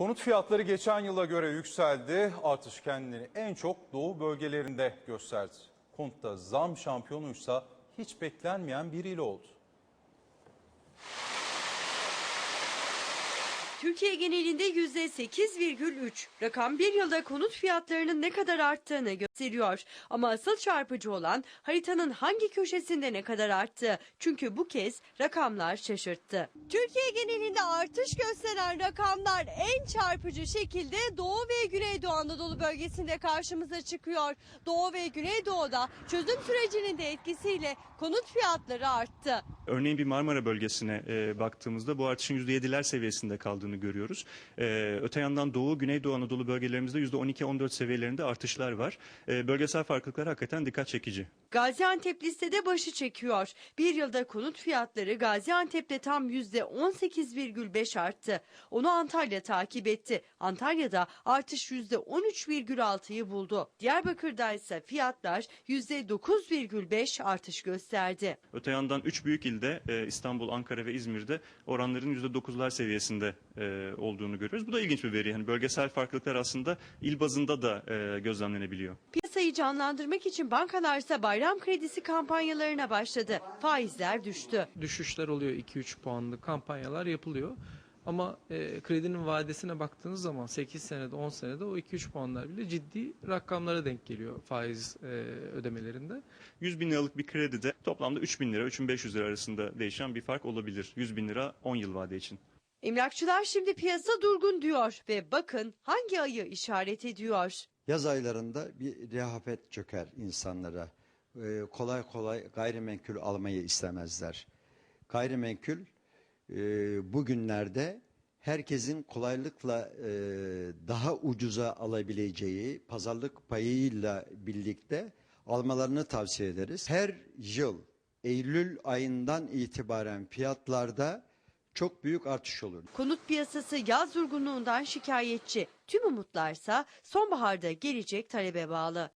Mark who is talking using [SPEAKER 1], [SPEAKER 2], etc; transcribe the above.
[SPEAKER 1] Konut fiyatları geçen yıla göre yükseldi. Artış kendini en çok doğu bölgelerinde gösterdi. Konutta zam şampiyonuysa hiç beklenmeyen biriyle oldu.
[SPEAKER 2] Türkiye genelinde %8,3. Rakam bir yılda konut fiyatlarının ne kadar arttığını gösteriyor. Ama asıl çarpıcı olan haritanın hangi köşesinde ne kadar arttığı. Çünkü bu kez rakamlar şaşırttı. Türkiye genelinde artış gösteren rakamlar en çarpıcı şekilde Doğu ve Güneydoğu Anadolu bölgesinde karşımıza çıkıyor. Doğu ve Güneydoğu'da çözüm sürecinin de etkisiyle konut fiyatları arttı.
[SPEAKER 3] Örneğin bir Marmara bölgesine e, baktığımızda bu artışın %7'ler seviyesinde kaldığını görüyoruz. E, öte yandan Doğu, Güneydoğu Anadolu bölgelerimizde %12-14 seviyelerinde artışlar var. E, bölgesel farklılıklar hakikaten dikkat çekici.
[SPEAKER 2] Gaziantep listede başı çekiyor. Bir yılda konut fiyatları Gaziantep'te tam %18,5 arttı. Onu Antalya takip etti. Antalya'da artış %13,6'yı buldu. Diyarbakır'da ise fiyatlar %9,5 artış gösterdi.
[SPEAKER 3] Öte yandan 3 büyük ilde e, İstanbul, Ankara ve İzmir'de oranların %9'lar seviyesinde e, olduğunu görüyoruz. Bu da ilginç bir veri. Yani bölgesel farklılıklar aslında il bazında da e, gözlemlenebiliyor.
[SPEAKER 2] Piyasayı canlandırmak için bankalar ise bayram kredisi kampanyalarına başladı. Faizler düştü.
[SPEAKER 4] düşüşler oluyor 2-3 puanlık kampanyalar yapılıyor. Ama e, kredinin vadesine baktığınız zaman 8 senede 10 senede o 2-3 puanlar bile ciddi rakamlara denk geliyor faiz e, ödemelerinde.
[SPEAKER 3] 100 bin liralık bir kredide toplamda 3 bin lira, 3500 lira arasında değişen bir fark olabilir. 100 bin lira 10 yıl vade için.
[SPEAKER 2] Emlakçılar şimdi piyasa durgun diyor ve bakın hangi ayı işaret ediyor.
[SPEAKER 5] Yaz aylarında bir rehavet çöker insanlara. Ee, kolay kolay gayrimenkul almayı istemezler. Gayrimenkul e, bugünlerde herkesin kolaylıkla e, daha ucuza alabileceği pazarlık payıyla birlikte almalarını tavsiye ederiz. Her yıl Eylül ayından itibaren fiyatlarda çok büyük artış olur.
[SPEAKER 2] Konut piyasası yaz durgunluğundan şikayetçi. Tüm umutlarsa sonbaharda gelecek talebe bağlı.